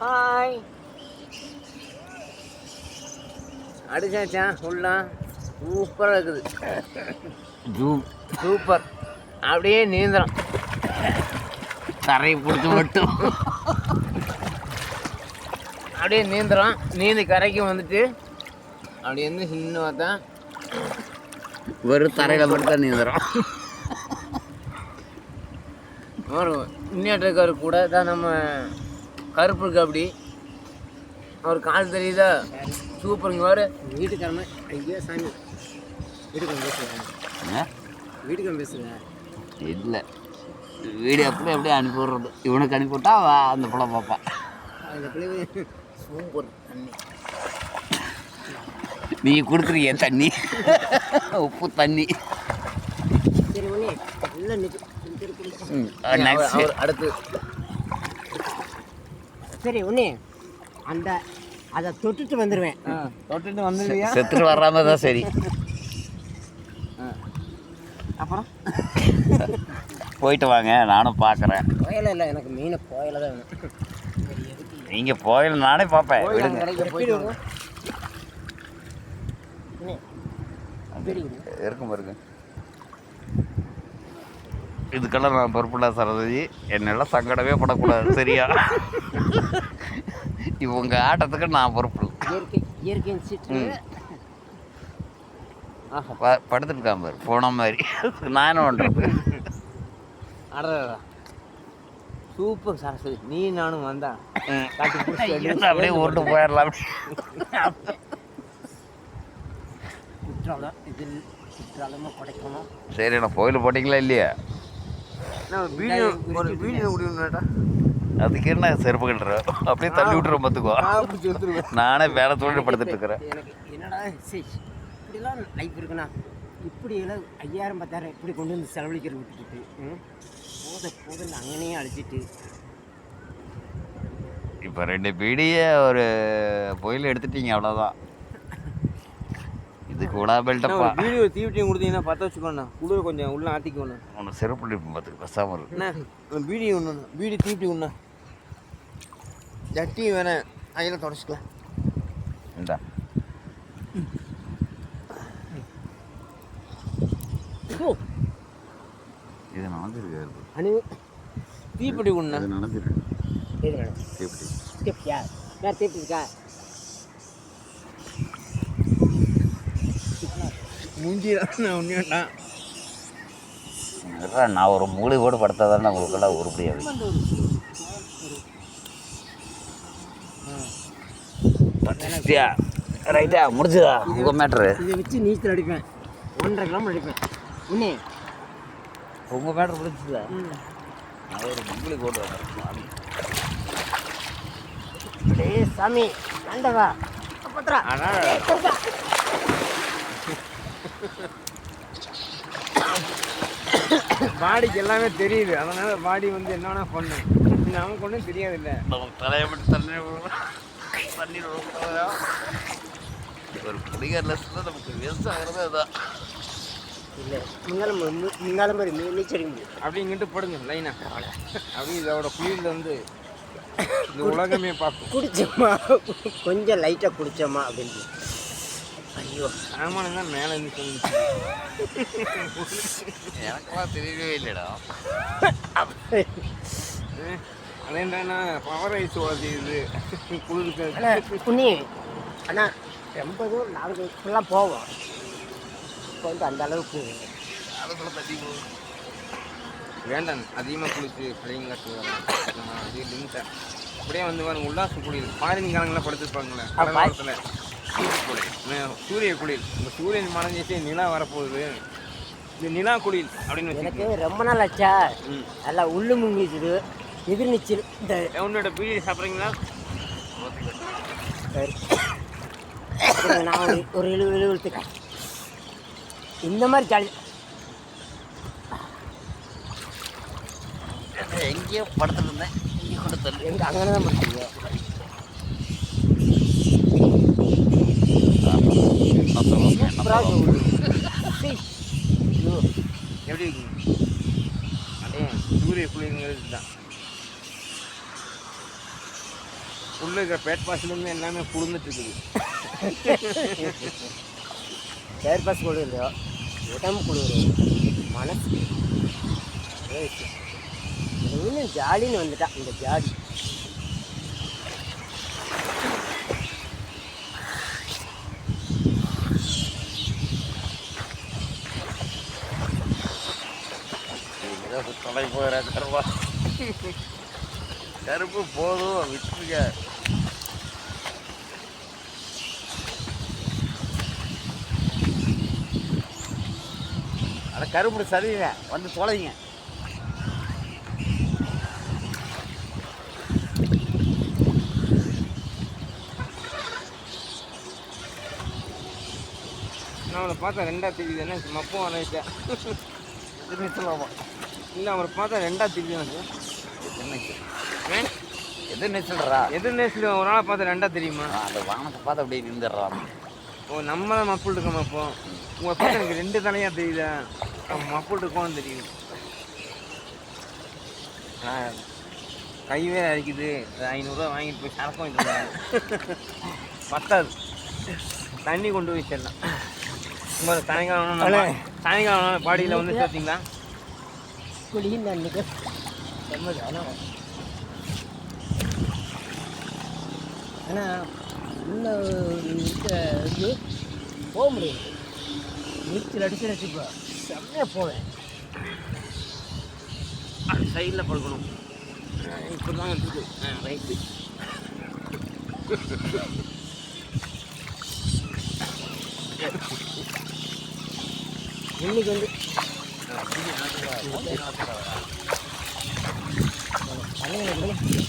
Hi அடிச்சாச்சா? ஃபுல்லா சூப்பராக இருக்குது. சூப்பர். அப்படியே நீந்திரம் தரையை பிடிச்சி மட்டும். அப்படியே நீந்திரம் நீந்தி கரைக்கு வந்துட்டு அப்படி வந்து சின்ன பார்த்தா வெறும் தரையில் மட்டும் தான் நீந்துறோம். ஒரு முன்னேற்றக்காரு கூட. தான் நம்ம கருப்பு இருக்கு அப்படி. அவர் கால் தெரியுதா? சூப்பருங்க வாரு வீட்டுக்காரமே ஐயா சாமி. வீட்டுக்கு பேசுகிறேன் வீட்டுக்கு பேசுகிறேன் இல்லை. வீடியோ அப்படியே அப்படியே அனுப்பி விடுறது? இவனுக்கு அனுப்பி விட்டா அவ அந்த பிள்ளை பார்ப்பான் அந்த பிள்ளை சூப்பர் தண்ணி. நீ கொடுக்குறீங்க தண்ணி? உப்பு தண்ணி. சரி ஒண்ணே நல்லா நிற்கு ம், அவர் next. அவர் அடுத்து சரி ஒண்ணே அந்த அதை தொட்டுட்டு வந்துடுவேன் தொட்டுட்டு வந்துடுவியா செத்துட்டு வராம தான் சரி. அப்புறம்? போயிட்டு வாங்க நானும் பார்க்குறேன் கோயில இல்லை எனக்கு மீன் கோயில தான் வேணும். நீங்கள் போயில நானே பார்ப்பேன். விடுங்க? இருக்கும் பாருங்க. இதுக்கெல்லாம் நான் பொறுப்புள்ள சரதி என்னெல்லாம் சங்கடமே படக்கூடாது சரியா? இவங்க ஆட்டத்துக்கு நான் பொறுப்பு இல்லை. இயற்கை இயற்கையின் சீற்று ஆஹா. ப- படுத்துட்டு இருக்கான் பாரு போன மாதிரி. நான் என்ன பண்ணுறது சூப்பர் சரஸ்வதி. நீ நானும் வந்தா. காட்டி பிடிச்சி வெளியே அப்படியே உருட்டு போயிடலாம். குற்றாலம் இதில் குற்றாலமாக குடைக்கணும் சரி நான் கோயில் போட்டிங்களா இல்லையா? வீடியோ ஒரு வீடியோ முடியும்னாட்டா அதுக்கு என்ன செருப்பு கட்டுறோம் அப்படியே தள்ளி விட்டுறோம் பார்த்துக்கோ. நானே வேலை தோண்டி படுத்துட்டு இருக்கிறேன். எனக்கு என்னடா இப்படிலாம் லைஃப் இருக்குண்ணா. இப்படி எல்லாம் ஐயாயிரம் பத்தாயிரம் இப்படி கொண்டு வந்து செலவழிக்கிற விட்டுட்டு? போத போதுன்னு அங்கனே அழைச்சிட்டு. இப்போ ரெண்டு பீடியை ஒரு பொயில் எடுத்துட்டீங்க அவ்வளோதான் கூட பெல்ட்டப்பா வீடியோ தீவட்டியும் கொடுத்தீங்கன்னா பற்ற வச்சுக்கோண்ணா. குளிர் கொஞ்சம் உள்ள ஆட்டிக்கோண்ணா. உனக்கு செருப்பு அடிப்போம் பார்த்துக்கு பசாமல் இருக்கு வீடியோ ஒன்று வீடியோ தீவட்டி ஒண்ணா ஜட்டி வேணேன் அதில் தொடச்சிக்கலாம். இந்தா. இது நடந்துருக்கு அணு தீப்பெட்டி ஒண்ணா அது நடந்துருக்கு? எப்படி டிப்யா யார்? டிப் இருக்கா மூஞ்சி தான் ஒன்றா அதான் நான் ஒரு மூளை கூட படுத்தா தானே உங்களுக்கெல்லாம் உருப்படியாது படுத்துட்டியா ரைட்டா முடிஞ்சுதா? உங்கள் மேட்ரு. இதை வச்சு நீச்சல் அடிப்பேன். ஒன்றரை கிலோமீட்டர் அடிப்பேன். உன்னே உங்கள் மேட்ரு முடிஞ்சுதா? நான் ஒரு மூளை போட்டு வரேன் சாமி. ஆண்டவா. பத்திரா. பாடிக்கு எல்லாமே தெரியுது. அதனால பாடி வந்து என்ன வேணா பண்ணு. நமக்கு ஒன்றும் தெரியாது இல்லை நமக்கு தலையை மட்டும் தண்ணி தண்ணி ஒரு லட்சம் தான் நமக்கு வேஸ்ட் ஆகிறது அதான். இல்லை முன்னாலும் முன்னாலும் மாதிரி நீ நீச்சல் அடிக்க முடியும் அப்படி இங்கிட்டு போடுங்க லைனா அப்படி இதோட குளிரில் வந்து இந்த உலகமே பார்க்கும். குடிச்சோமா? கொஞ்சம் லைட்டாக குடிச்சோமா அப்படின்னு. ஐயோ தான் மேலே இருந்து எனக்கெல்லாம் தெரியவே இல்லைடா. அதேன்டாண்ணா பவர் ஐஸ் ஓடுது குளிருக்கு. அண்ணா புண்ணி அண்ணா ரொம்ப தூரம் நாங்கள் ஃபுல்லாக போவோம் இப்போ வந்து அந்த அளவுக்கு அதுக்குள்ள தண்ணி போகுது வேண்டாம் அதிகமாக குளிச்சு காட்டு அது லிமிட்டா அப்படியே வந்து பாருங்க உல்லாச குளியல் பாரின் காலங்களில் படுத்துருப்பாங்களே கடலோரத்தில் சூரிய குளியல் இந்த சூரியன் மறைஞ்சிச்சு நிலா வரப்போகுது. இந்த நிலா குளியல் அப்படின்னு எனக்கு ரொம்ப நாள் ஆச்சா? நல்லா உள்ளு முங்கிச்சுது எதிர்நீச்சல். இந்த உன்னோட பீடி சாப்பிட்றீங்களா? நான் ஒரு எழுபது எழுபத்துக்கேன் இந்த மாதிரி ஜாலி. எங்கேயோ படுத்துட்டு இருந்தேன்? இங்கே கொண்டு தள்ளு. எங்கே அங்கே தான் பண்ணுறீங்க சூப்பராக எப்படி இருக்குங்க சூரிய குளிர்ங்கிறது தான் உள்ள இருக்கிற பேட் பாஸ்லேருந்து எல்லாமே குளிர்ந்துட்டு இருக்குது ஏர் பாஸ் குளிரும் உடம்பு குளிரும் மனசு இன்னும் ஜாலின்னு வந்துட்டா இந்த ஜாலி தொலை போகிற கருவா கருப்பு போதும் விட்டுருக்க அட கருப்பு சரிங்க வந்து தொலைங்க நான் அவனை பார்த்தேன் ரெண்டா தெரியுது என்ன மப்பும் வரைச்சேன் எது இல்லை அவரை பார்த்தா ரெண்டா தெரியுது எனக்கு. எது நீச்சல் ஏ? எது நேசில் ஒரு நாளை பார்த்தா ரெண்டா தெரியுமா? அந்த வானத்தை பார்த்து அப்படியே நின்றுடுறான் ஓ நம்ம தான் மப்புள் இருக்கோம் அப்போ உங்களை பார்த்தா எனக்கு ரெண்டு தலையாக தெரியுதா? மப்புள் இருக்கோன்னு தெரியும் ஆ, கை வேற அடிக்குது ஐநூறுரூவா வாங்கிட்டு போய் சரக்கு வாங்கிட்டு பத்தாது. தண்ணி கொண்டு போய் சேரலாம். உங்களை சாயங்காலம் சாயங்காலம் பாடியில் வந்து சேர்த்திங்களா? குளியும் அன்னைக்கு செம்மது ஆனால் ஆனால் இன்னும் இருக்க இது போக முடியாது. நீச்சல் அடிச்சு வச்சுக்கோ செம்மையாக போவேன். சைடில் படுக்கணும். இப்போ தான் இருக்குது. ரைட்டு இன்னைக்கு வந்து Thank you.